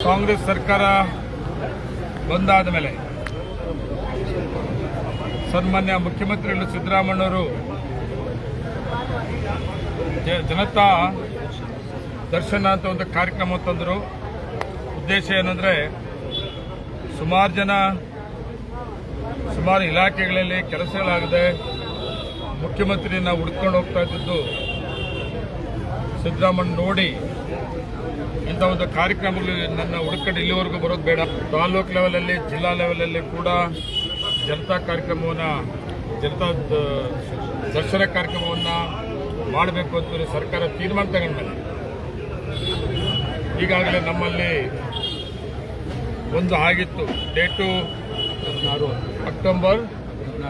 ಕಾಂಗ್ರೆಸ್ ಸರ್ಕಾರ ಬಂದಾದ ಮೇಲೆ ಸನ್ಮಾನ್ಯ ಮುಖ್ಯಮಂತ್ರಿಗಳು ಸಿದ್ದರಾಮಣ್ಣವರು ಜನತಾ ದರ್ಶನ ಅಂತ ಒಂದು ಕಾರ್ಯಕ್ರಮ ತಂದರು. ಉದ್ದೇಶ ಏನಂದ್ರೆ ಸುಮಾರು ಜನ ಸುಮಾರು ಇಲಾಖೆಗಳಲ್ಲಿ ಕೆಲಸಗಳಾಗದೆ ಮುಖ್ಯಮಂತ್ರಿನ ಹುಡ್ಕೊಂಡು ಹೋಗ್ತಾ ಇದ್ದಿದ್ದು ಸಿದ್ದರಾಮಣ್ಣ ನೋಡಿ ಇಂಥ ಒಂದು ಕಾರ್ಯಕ್ರಮಗಳು ನನ್ನ ಹುಡುಕಡೆ ಇಲ್ಲಿವರೆಗೂ ಬರೋದು ಬೇಡ. ತಾಲೂಕ್ ಲೆವೆಲಲ್ಲಿ ಜಿಲ್ಲಾ ಲೆವೆಲಲ್ಲಿ ಕೂಡ ಜನತಾ ಕಾರ್ಯಕ್ರಮವನ್ನು, ಜನತಾ ದರ್ಶನ ಕಾರ್ಯಕ್ರಮವನ್ನು ಮಾಡಬೇಕು ಅಂತ ಸರ್ಕಾರ ತೀರ್ಮಾನ ತಗೊಂಡ್ಮೇಲೆ. ಈಗಾಗಲೇ ನಮ್ಮಲ್ಲಿ ಒಂದು ಆಗಿತ್ತು. ಡೇಟು ಅಕ್ಟೋಬರ್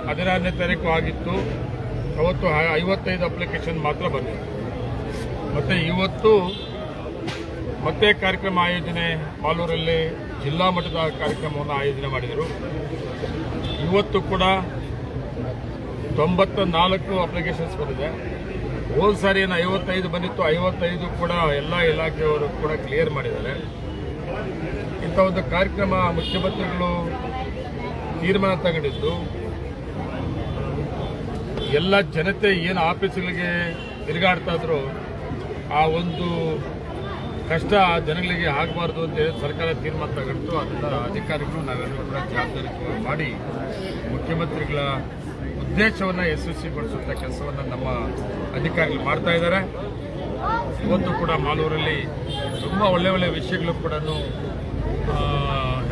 ಹದಿನಾರನೇ ತಾರೀಕು ಆಗಿತ್ತು. ಅವತ್ತು ಐವತ್ತೈದು ಅಪ್ಲಿಕೇಶನ್ ಮಾತ್ರ ಬಂದಿತ್ತು. ಮತ್ತು ಇವತ್ತು ಮತ್ತೆ ಕಾರ್ಯಕ್ರಮ ಆಯೋಜನೆ ಮಾಲೂರಲ್ಲಿ ಜಿಲ್ಲಾ ಮಟ್ಟದ ಕಾರ್ಯಕ್ರಮವನ್ನು ಆಯೋಜನೆ ಮಾಡಿದರು. ಇವತ್ತು ಕೂಡ ತೊಂಬತ್ತ ನಾಲ್ಕು ಅಪ್ಲಿಕೇಶನ್ಸ್ ಬಂದಿದೆ. ಹೋದ ಸಾರಿ ಏನು ಐವತ್ತೈದು ಬಂದಿತ್ತು. ಐವತ್ತೈದು ಕೂಡ ಎಲ್ಲ ಇಲಾಖೆಯವರು ಕೂಡ ಕ್ಲಿಯರ್ ಮಾಡಿದ್ದಾರೆ. ಇಂಥ ಒಂದು ಕಾರ್ಯಕ್ರಮ ಮುಖ್ಯಮಂತ್ರಿಗಳು ತೀರ್ಮಾನ ತಗೊಂಡಿದ್ದು, ಎಲ್ಲ ಜನತೆ ಏನು ಆಫೀಸ್ಗಳಿಗೆ ತಿರುಗಾಡ್ತಾ ಇದ್ರು, ಆ ಒಂದು ಕಷ್ಟ ಜನಗಳಿಗೆ ಆಗಬಾರ್ದು ಅಂತ ಹೇಳಿ ಸರ್ಕಾರ ತೀರ್ಮಾನ ತಗೊಂಡು ಅದನ್ನ ಅಧಿಕಾರಿಗಳು ನಾವೆಲ್ಲರೂ ಕೂಡ ಜವಾಬ್ದಾರಿ ಮಾಡಿ ಮುಖ್ಯಮಂತ್ರಿಗಳ ಉದ್ದೇಶವನ್ನು ಯಶಸ್ವಿಗೊಳಿಸುವಂಥ ಕೆಲಸವನ್ನು ನಮ್ಮ ಅಧಿಕಾರಿಗಳು ಮಾಡ್ತಾ ಇದ್ದಾರೆ. ಇವತ್ತು ಕೂಡ ಮಾಲೂರಲ್ಲಿ ತುಂಬ ಒಳ್ಳೆ ಒಳ್ಳೆ ವಿಷಯಗಳು ಕೂಡ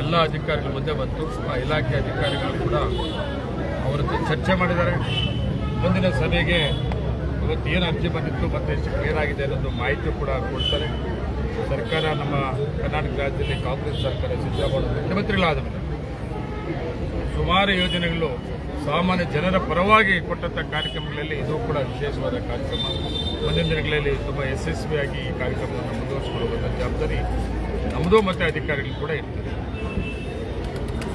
ಎಲ್ಲ ಅಧಿಕಾರಿಗಳ ಮುಂದೆ ಬಂತು. ಇಲಾಖೆ ಅಧಿಕಾರಿಗಳು ಕೂಡ ಅವರ ಚರ್ಚೆ ಮಾಡಿದ್ದಾರೆ. ಮುಂದಿನ ಸಭೆಗೆ ಇವತ್ತು ಏನು ಅರ್ಜಿ ಬಂದಿತ್ತು ಮತ್ತು ಎಷ್ಟು ಕ್ಲಿಯರ್ ಆಗಿದೆ ಅನ್ನೋದು ಮಾಹಿತಿ ಕೂಡ ಕೊಡ್ತಾರೆ. ಸರ್ಕಾರ ನಮ್ಮ ಕರ್ನಾಟಕ ರಾಜ್ಯದಲ್ಲಿ ಕಾಂಗ್ರೆಸ್ ಸರ್ಕಾರ ಸಿದ್ದರಾಮಯ್ಯ ಮುಖ್ಯಮಂತ್ರಿಗಳಾದ ಮೇಲೆ ಸುಮಾರು ಯೋಜನೆಗಳು ಸಾಮಾನ್ಯ ಜನರ ಪರವಾಗಿ ಕೊಟ್ಟಂಥ ಕಾರ್ಯಕ್ರಮಗಳಲ್ಲಿ ಇದು ಕೂಡ ವಿಶೇಷವಾದ ಕಾರ್ಯಕ್ರಮ. ಮುಂದಿನ ದಿನಗಳಲ್ಲಿ ತುಂಬ ಯಶಸ್ವಿಯಾಗಿ ಈ ಕಾರ್ಯಕ್ರಮವನ್ನು ಮುಂದುವರಿಸಿಕೊಳ್ಳುವಂಥ ಜವಾಬ್ದಾರಿ ನಮ್ಮದು ಮತ್ತು ಅಧಿಕಾರಿಗಳು ಕೂಡ ಇರ್ತದೆ